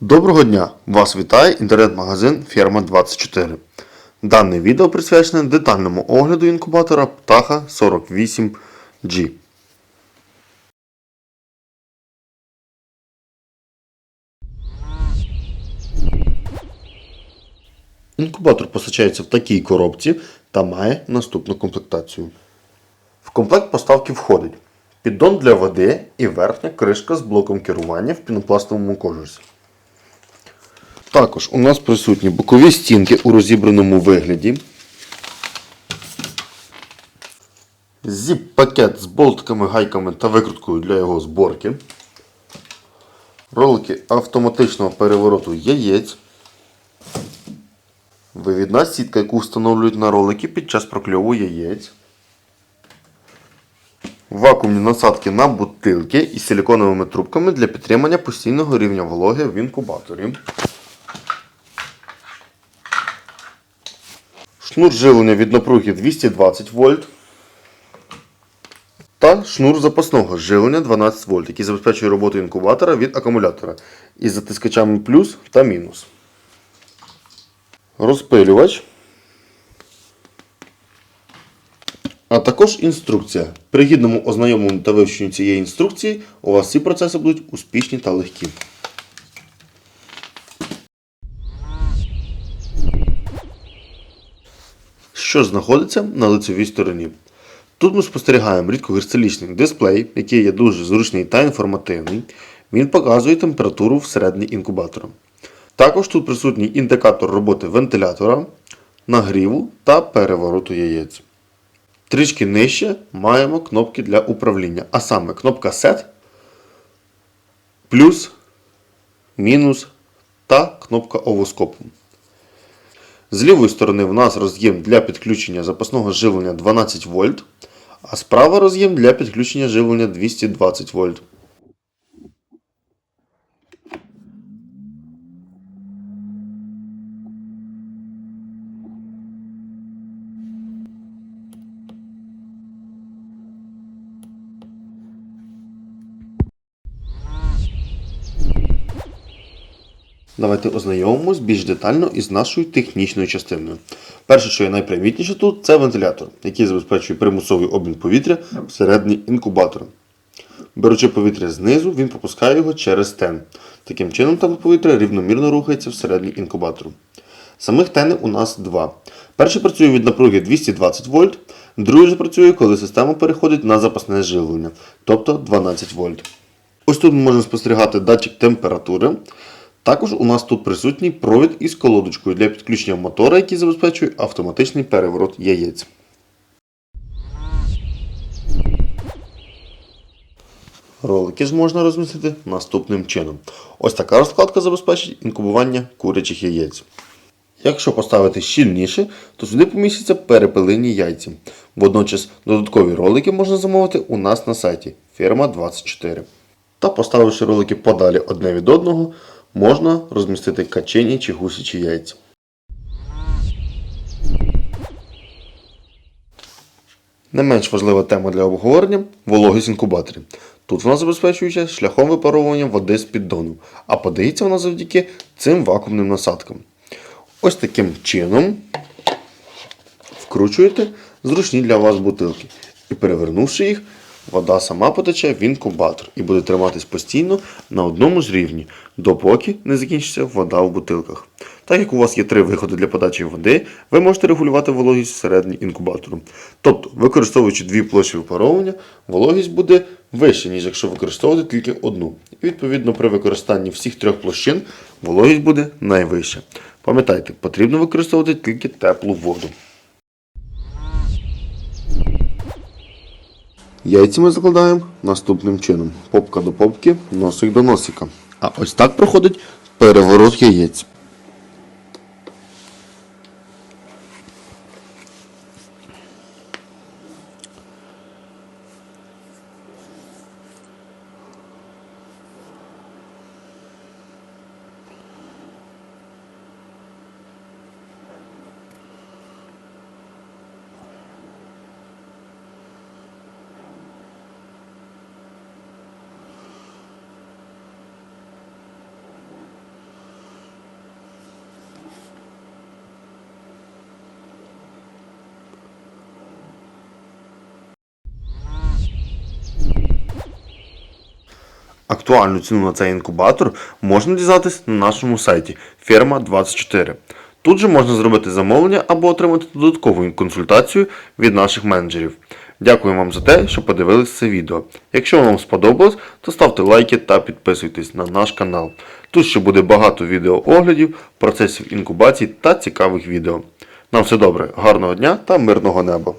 Доброго дня! Вас вітає інтернет-магазин Ферма 24. Дане відео присвячене детальному огляду інкубатора Птаха 48G. Інкубатор постачається в такій коробці та має наступну комплектацію. В комплект поставки входить піддон для води і верхня кришка з блоком керування в пінопластовому кожусі. Також у нас присутні бокові стінки у розібраному вигляді. Зіп-пакет з болтиками, гайками та викруткою для його зборки. Ролики автоматичного перевороту яєць. Вивідна сітка, яку встановлюють на ролики під час прокльову яєць. Вакуумні насадки на бутилки із силиконовими трубками для підтримання постійного рівня вологи в інкубаторі. Шнур живлення від напруги 220 вольт. Та шнур запасного живлення 12 вольт, який забезпечує роботу інкубатора від акумулятора із затискачами плюс та мінус. Розпилювач. А також інструкція. При гідному ознайомленню та вивченню цієї інструкції у вас всі процеси будуть успішні та легкі. Що знаходиться на лицевій стороні? Тут ми спостерігаємо рідкокристалічний дисплей, який є дуже зручний та інформативний. Він показує температуру всередині інкубатора. Також тут присутній індикатор роботи вентилятора, нагріву та перевороту яєць. Трішки нижче маємо кнопки для управління, а саме кнопка Set, плюс, мінус та кнопка овоскопу. З лівої сторони в нас роз'єм для підключення запасного живлення 12 вольт, а справа роз'єм для підключення живлення 220 вольт. Давайте ознайомимось більш детально із нашою технічною частиною. Перше, що є найпримітніше тут, це вентилятор, який забезпечує примусовий обмін повітря всередині інкубатора. Беручи повітря знизу, він пропускає його через тен. Таким чином, там повітря рівномірно рухається всередині інкубатору. Самих тени у нас два. Перший працює від напруги 220 вольт, другий же працює, коли система переходить на запасне живлення, тобто 12 вольт. Ось тут ми можемо спостерігати датчик температури. Також у нас тут присутній провід із колодочкою для підключення мотора, який забезпечує автоматичний переворот яєць. Ролики ж можна розмістити наступним чином. Ось така розкладка забезпечить інкубування курячих яєць. Якщо поставити щільніше, то сюди помістяться перепелині яйця. Водночас додаткові ролики можна замовити у нас на сайті Ферма 24. Та поставивши ролики подалі одне від одного, можна розмістити качені чи гусячі яйця. Не менш важлива тема для обговорення вологість інкубаторів. Тут вона забезпечується шляхом випаровування води з піддону, а подається вона завдяки цим вакуумним насадкам. Ось таким чином вкручуєте зручні для вас бутилки. І перевернувши їх, вода сама потече в інкубатор і буде триматись постійно на одному з рівні, допоки не закінчиться вода в бутилках. Так як у вас є три виходи для подачі води, ви можете регулювати вологість всередині інкубатору. Тобто, використовуючи дві площі випаровування, вологість буде вища, ніж якщо використовувати тільки одну. І відповідно при використанні всіх трьох площин вологість буде найвища. Пам'ятайте, потрібно використовувати тільки теплу воду. Яйця ми закладаємо наступним чином: попка до попки, носик до носика. А ось так проходить переворот яєць. Актуальну ціну на цей інкубатор можна дізнатись на нашому сайті Ферма24. Тут же можна зробити замовлення або отримати додаткову консультацію від наших менеджерів. Дякую вам за те, що подивились це відео. Якщо вам сподобалось, то ставте лайки та підписуйтесь на наш канал. Тут ще буде багато відеооглядів, процесів інкубації та цікавих відео. На все добре, гарного дня та мирного неба!